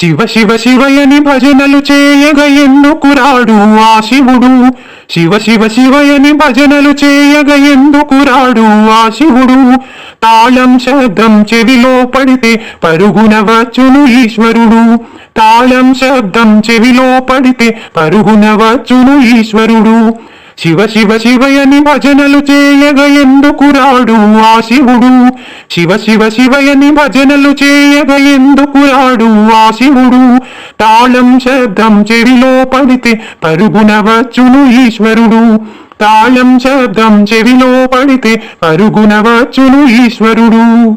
శివ శివ శివయని భజనలు చేయగ ఎందుకురాడు ఆ శివుడు? శివ శివ శివయని భజనలు చేయగ ఎందుకురాడు ఆ శివుడు? తాళం శబ్దం చెవిలో పడితే పరుగున వచ్చును ఈశ్వరుడు. తాళం శబ్దం చెవిలో పడితే పరుగున వచ్చును ఈశ్వరుడు. శివ శివ శివయని భజనలు చేయగ ఎందుకు రాడు ఆ శివుడు? శివ శివ శివయని భజనలు చేయగ ఎందుకు రాడు ఆ శివుడు? తాళం శబ్దం చెవిలో పడితే పరుగున వచ్చును ఈశ్వరుడు. తాళం శబ్దం చెవిలో పడితే పరుగున వచ్చును ఈశ్వరుడు.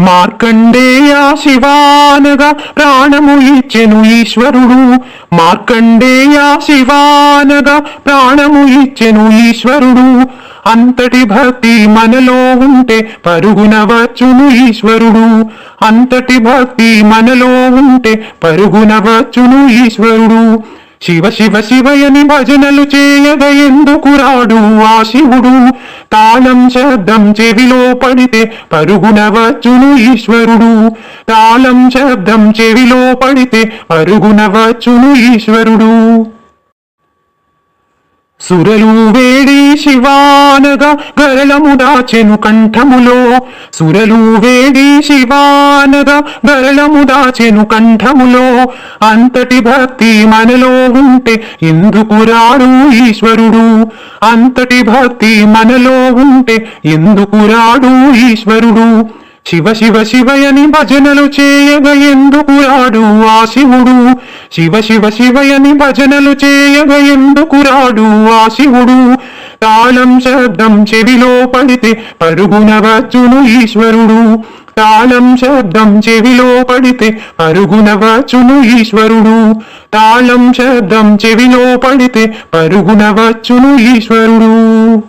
మార్కండేయ శివానగా ప్రాణము ఇచ్చెను ఈశ్వరుడు. మార్కండేయ శివానగా ప్రాణము ఇచ్చెను ఈశ్వరుడు. అంతటి భక్తి మనలో ఉంటే పరుగున వచ్చును ఈశ్వరుడు. అంతటి భక్తి మనలో ఉంటే పరుగున వచ్చును ఈశ్వరుడు. శివ శివ శివయని భజనలు చేయగ ఎందుకు రాడు ఆ శివుడు? తాళం శబ్దం చెవిలో పడితే పరుగున వచ్చును ఈశ్వరుడు. తాళం శబ్దం చెవిలో పడితే పరుగున వచ్చును ఈశ్వరుడు. సురలు వేడి శివానగా గరళము దాచెను కంఠములో. సురలు వేడి శివానగా గరళము దాచెను కంఠములో. అంతటి భక్తి మనలో ఉంటే ఎందుకు రాడు ఈశ్వరుడు? అంతటి భక్తి మనలో ఉంటే ఎందుకు రాడు ఈశ్వరుడు? శివ శివ శివయని భజనలు చేయగ ఎందుకు రాడు ఆ శివుడు? శివ శివ శివయని భజనలు చేయగ ఎందుకు రాడు ఆ శివుడు? తాళం శబ్దం చెవిలో పడితే పరుగున వచ్చును ఈశ్వరుడు. తాళం శబ్దం చెవిలో పడితే పరుగున వచ్చును ఈశ్వరుడు. తాళం శబ్దం చెవిలో పడితే పరుగున వచ్చును ఈశ్వరుడు.